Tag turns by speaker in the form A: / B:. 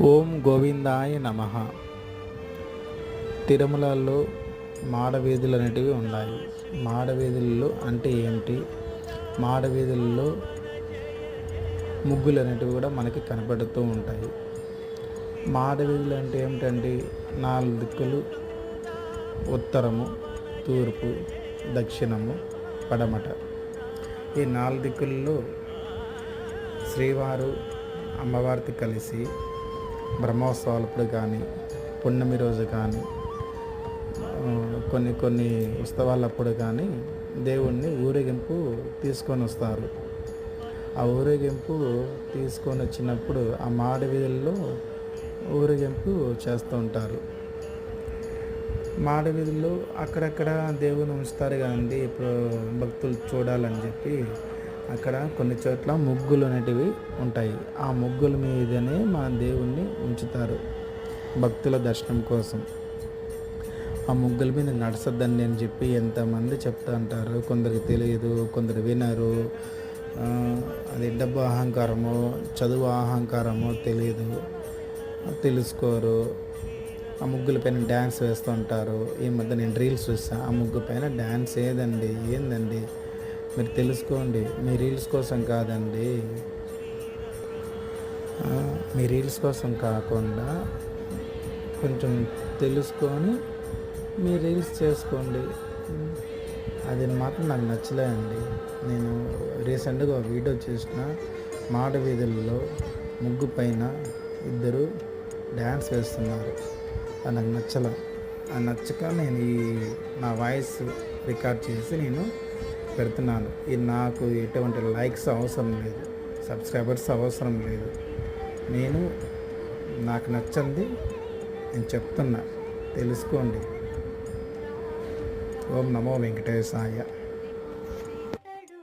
A: ఓం గోవిందాయ నమ. తిరుమలలో మాడవీధులు అనేటివి ఉన్నాయి. మాడవీధుల్లో అంటే ఏమిటి మాడవీధుల్లో ముగ్గులు అనేటివి కూడా మనకి కనపడుతూ ఉంటాయి. మాడవీధులు అంటే ఏమిటంటే నాలుగు దిక్కులు. ఉత్తరము తూర్పు దక్షిణము పడమట. ఈ నాలుగు దిక్కుల్లో శ్రీవారు అమ్మవారితో కలిసి బ్రహ్మోత్సవాలప్పుడు కానీ పున్నమి రోజు కానీ కొన్ని కొన్ని ఉత్సవాలప్పుడు కానీ దేవుణ్ణి ఊరేగింపు తీసుకొని వస్తారు. ఆ ఊరేగింపు తీసుకొని వచ్చినప్పుడు ఆ మాడ వీధుల్లో ఊరేగింపు చేస్తూ ఉంటారు. మాడ వీధుల్లో అక్కడక్కడ దేవుని ఉంచుతారు కదండి ఇప్పుడు భక్తులు చూడాలని చెప్పి అక్కడ కొన్ని చోట్ల ముగ్గులు అనేటివి ఉంటాయి. ఆ ముగ్గుల మీదనే మా దేవుణ్ణి ఉంచుతారు భక్తుల దర్శనం కోసం. ఆ ముగ్గుల మీద నడసద్దని నేను చెప్పి ఎంతమంది చెప్తా అంటారు కొందరికి తెలియదు కొందరు వినరు. అది డబ్బు అహంకారమో చదువు అహంకారమో తెలియదు. తెలుసుకోరు. ఆ ముగ్గుల పైన డ్యాన్స్ వేస్తూ ఉంటారు. ఈ మధ్య నేను రీల్స్ చూసా ఆ ముగ్గు పైన డ్యాన్స్ ఏదండి? ఏందండి? మీరు తెలుసుకోండి. మీ రీల్స్ కోసం కాదండి. మీ రీల్స్ కోసం కాకుండా కొంచెం తెలుసుకొని మీ రీల్స్ చేసుకోండి. అది మాత్రం నాకు నచ్చలేదండి. నేను రీసెంట్గా ఒక వీడియో చేసిన మాట వీధుల్లో ముగ్గు పైన ఇద్దరు డ్యాన్స్ వేస్తున్నారు. అది నాకు నచ్చల అది నచ్చక నేను ఈ నా వాయిస్ రికార్డ్ చేసి నేను పెడుతున్నాను. ఇది నాకు ఎటువంటి లైక్స్ అవసరం లేదు సబ్స్క్రైబర్స్ అవసరం లేదు. నేను నాకు నచ్చింది నేను చెప్తున్నా తెలుసుకోండి. ఓం నమో వెంకటేశాయ.